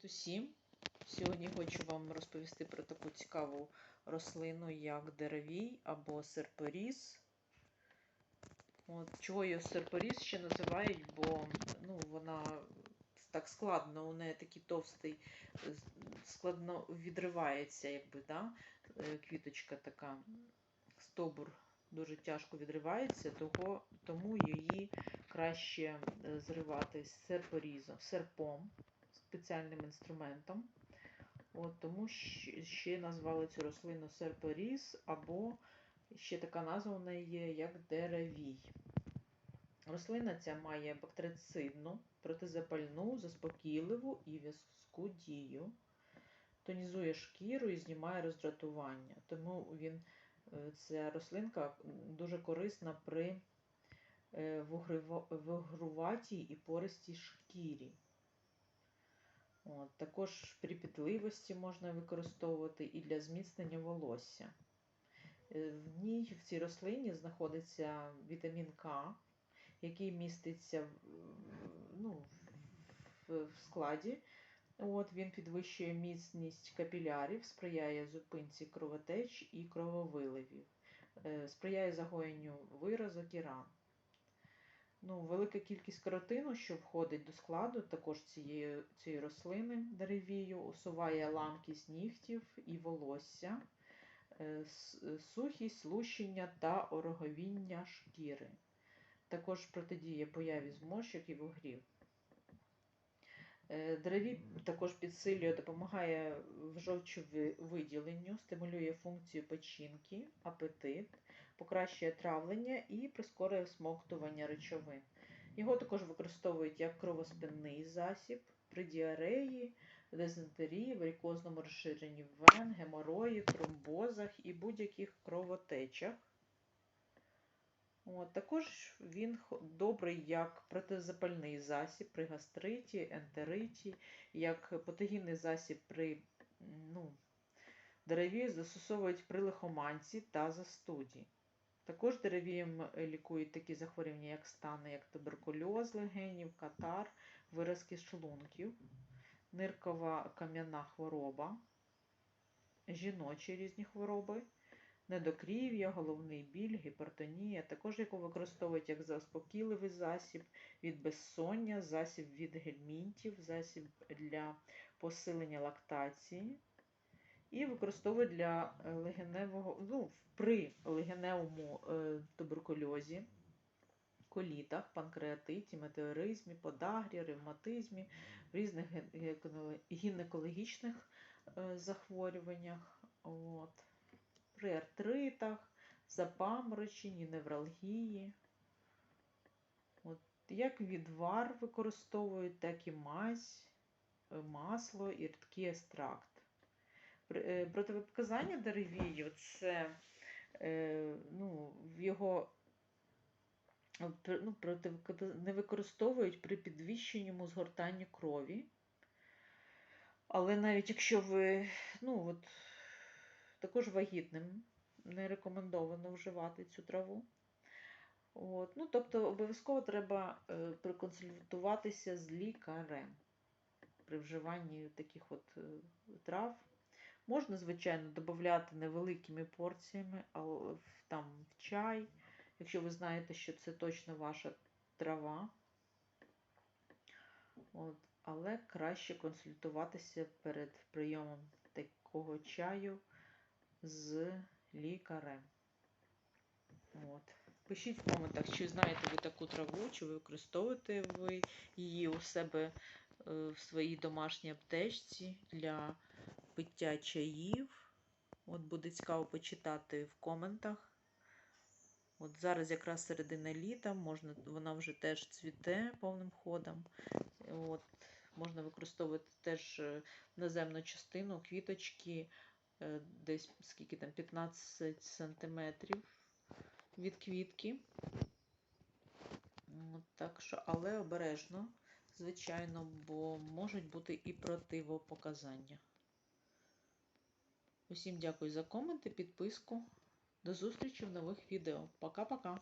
Привіт усім! Сьогодні хочу вам розповісти про таку цікаву рослину, як деревій або серпоріз. От, чого її серпоріз ще називають, бо ну, вона так складно, у неї такий товстий, складно відривається, якби, да? е, квіточка така, стобур дуже тяжко відривається, того, тому її краще е, зривати серпорізом, серпом спеціальним інструментом. От, Тому ще назвали цю рослину серпоріз, або ще така назва у неї є, як деревій. Рослина ця має бактерицидну, протизапальну, заспокійливу і в'язку дію, тонізує шкіру і знімає роздратування. Тому він, е, ця рослинка дуже корисна при е, вугруватій і пористій шкірі. От, також при пітливості можна використовувати і для зміцнення волосся. Е, В ній, в цій рослині, знаходиться вітамін К, який міститься ну, в, в складі. От, він підвищує міцність капілярів, сприяє зупинці кровотеч і крововиливів, е, сприяє загоєнню виразок і ран. Ну, велика кількість каротину, що входить до складу також цієї, цієї рослини деревію, усуває ламкість нігтів і волосся, е, е, сухість, лущення та ороговіння шкіри. Також протидіє появі зморщок і вугрів. Е, Деревій також підсилює, допомагає в виділенню, стимулює функцію печінки, апетит, покращує травлення і прискорює всмоктування речовин. Його також використовують як кровоспинний засіб при діареї, дизентерії, варикозному розширенні вен, геморої, тромбозах і будь-яких кровотечах. От, також він добрий як протизапальний засіб при гастриті, ентериті, як патогінний засіб при ну, дереві застосовують при лихоманці та застуді. Також деревієм е, лікують такі захворювання, як стани, як туберкульоз легенів, катар, виразки шлунків, ниркова кам'яна хвороба, жіночі різні хвороби, недокрів'я, головний біль, гіпертонія. Також його використовують як заспокійливий засіб від безсоння, засіб від гельмінтів, засіб для посилення лактації. І використовують для е, легеневого, ну, при легеневому е, туберкульозі, колітах, панкреатиті, метеоризмі, подагрі, ревматизмі, в різних гінекологічних е, захворюваннях, от, при артритах, запамороченні, невралгії. От, як відвар використовують, так і мазь, е, масло і рідкий екстракт. При- е, Противопоказання деревію це е, ну, його ну, не використовують при підвищеному згортанні крові. Але навіть якщо ви ну, от, також вагітним не рекомендовано вживати цю траву. От, ну, тобто обов'язково треба е, проконсультуватися з лікарем при вживанні таких от е, трав. Можна, звичайно, додати невеликими порціями, але там в чай, якщо ви знаєте, що це точно ваша трава. От, але краще консультуватися перед прийомом такого чаю з лікарем. От. Пишіть в коментах, чи знаєте ви таку траву, чи ви використовуєте ви її у себе е, в своїй домашній аптечці для пиття чаїв. От буде цікаво почитати в коментах. От зараз якраз середина літа, можна, вона вже теж цвіте повним ходом. От, можна використовувати теж е, наземну частину, квіточки, десь скільки там 15 сантиметрів від квітки. Так що, але обережно, звичайно, бо можуть бути і противопоказання. Усім дякую за коменти, підписку. До зустрічі в нових відео. Пока-пока!